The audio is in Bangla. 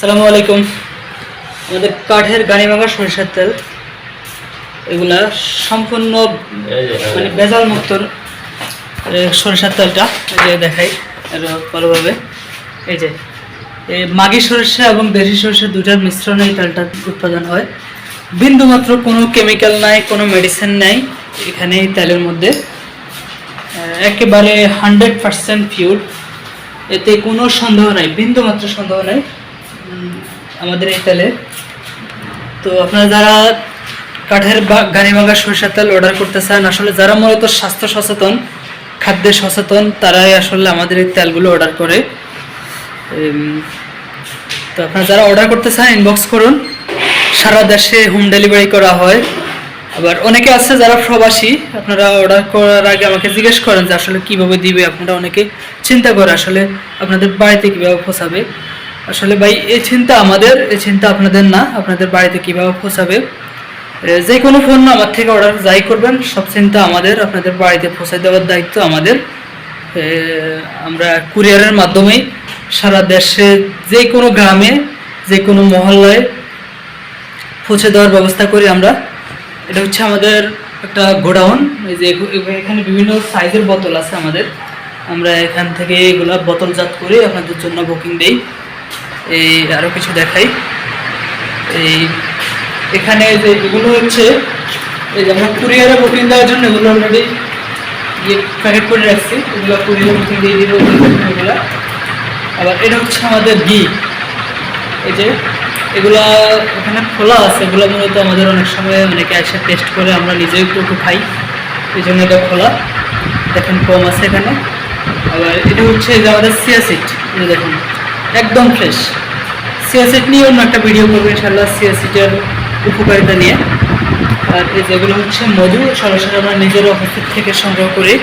সালামু আলাইকুম। আমাদের কাঠের গাড়ি ভাঙা সরিষার তেল। এগুলা সম্পূর্ণ মানে বেজাল মুক্ত সরিষার তেলটা। এই যে দেখাই ভালোভাবে। এই যে এই মাগি সরিষা এবং দেশি সরিষা দুটার মিশ্রণে এই তেলটা উৎপাদন হয়। বিন্দুমাত্র কোনো কেমিক্যাল নাই কোনো মেডিসিন নাই এখানে এই তেলের মধ্যে। একেবারে হান্ড্রেড পার্সেন্ট পিওর। এতে কোনো সন্দেহ নাই বিন্দুমাত্র সন্দেহ নাই। আমাদের এই তেলে। তো আপনারা যারা কাঠের ভাঙা সরিষার তেল অর্ডার করতে চান, আসলে যারা মূলত স্বাস্থ্য সচেতন, খাদ্যে সচেতন, তারাই আসলে আমাদের এই তেলগুলো অর্ডার করে। তো আপনারা যারা অর্ডার করতে চান ইনবক্স করুন। সারা দেশে হোম ডেলিভারি করা হয়। আবার অনেকে আছে যারা প্রবাসী, আপনারা অর্ডার করার আগে আমাকে জিজ্ঞেস করেন যে আসলে কীভাবে দিবে, আপনারা অনেকে চিন্তা করে আসলে আপনাদের বাড়িতে কীভাবে পৌঁছাবে। আসলে ভাই এই চিন্তা আমাদের এই চিন্তা আপনাদের না, আপনাদের বাড়িতে কীভাবে পৌঁছাবে যে কোনো ফোন আমার থেকে অর্ডার যাই করবেন, সব চিন্তা আমাদের, আপনাদের বাড়িতে পৌঁছে দেওয়ার দায়িত্ব আমাদের। আমরা কুরিয়ারের মাধ্যমেই সারা দেশে যে কোনো গ্রামে, যে কোনো মহল্লায় পৌঁছে দেওয়ার ব্যবস্থা করি আমরা। এটা হচ্ছে আমাদের একটা গোডাউন, এই যে এখানে বিভিন্ন সাইজের বোতল আছে আমাদের। আমরা এখান থেকে এগুলা বোতলজাত করে আপনাদের জন্য বুকিং দেই। এই আরও কিছু দেখাই। এই এখানে যে এগুলো হচ্ছে, এই যে আমরা কুরিয়ারে বুকিং দেওয়ার জন্য এগুলো অলরেডি ইয়ে প্যাকেট করে রাখছি। এগুলো কুরিয়ারে বুকিং দিয়ে দিব এগুলা। আবার এটা হচ্ছে আমাদের ঘি এই যে এগুলা এখানে খোলা আছে। এগুলো মূলত আমাদের অনেক সময় অনেকে এসে টেস্ট করে আমরা নিজেও একটু খাই। এই জন্য এটা খোলা। দেখেন কম আছে এখানে। আবার এটা হচ্ছে যে আমাদের সিয়াসিট দেখুন। একদম ফ্রেশ সিয়াসিট নিয়ে অন্য একটা ভিডিও করব ইনশাল্লাহ সিয়াসিটের উপকারিতা নিয়ে। আর যেগুলো হচ্ছে মধু, সরাসরি আমরা নিজের অফিস থেকে সংগ্রহ করি।